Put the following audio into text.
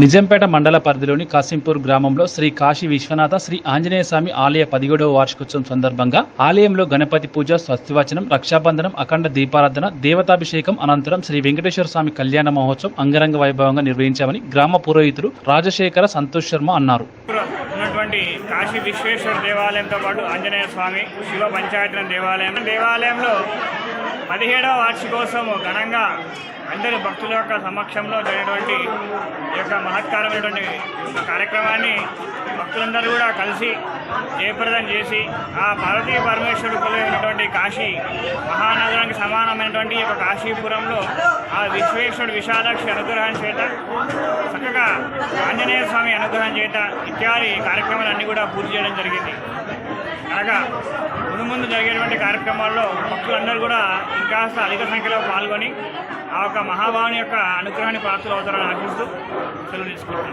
నిజంపేట మండల పరిధిలోని కాసింపూర్ గ్రామంలో శ్రీ కాశీ విశ్వనాథ శ్రీ ఆంజనేయ స్వామి ఆలయ పదిహేడవ వార్షికోత్సవం సందర్భంగా ఆలయంలో గణపతి పూజ స్వస్తివచనం రక్షాబంధనం అఖండ దీపారాధన దేవతాభిషేకం అనంతరం శ్రీ వెంకటేశ్వర స్వామి కళ్యాణ మహోత్సవం అంగరంగ వైభవంగా నిర్వహించామని గ్రామ పురోహితులు రాజశేఖర సంతోష్ శర్మ అన్నారు. కాశీ విశ్వేశ్వర దేవాలయంతో పాటు ఆంజనేయ స్వామి శివ పంచాయతన దేవాలయం. దేవాలయంలో పదిహేడవ వార్షికోత్సవం ఘనంగా అందరి భక్తుల యొక్క సమక్షంలో జరిగినటువంటి ఈ యొక్క మహత్కారమైనటువంటి కార్యక్రమాన్ని భక్తులందరూ కూడా కలిసి జయప్రదం చేసి ఆ పార్వతీ పరమేశ్వరుడు కొలువైనటువంటి కాశీ మహానగరానికి సమానమైనటువంటి ఈ యొక్క కాశీపురంలో ఆ విశ్వేశ్వరుడు విశాలాక్షి అనుగ్రహం చేత ఆంజనేయ స్వామి అనుగ్రహం చేత ఇత్యాది కార్యక్రమాలన్నీ కూడా పూర్తి చేయడం జరిగింది. అనగా ముందు ముందు జరిగేటువంటి కార్యక్రమాల్లో భక్తులందరూ కూడా ఇంకాస్త అధిక సంఖ్యలో పాల్గొని ఆ యొక్క మహాభావుని యొక్క అనుగ్రహాన్ని పాత్రలు అవుతారని ఆశిస్తూ సెలవు తీసుకుంటున్నాను.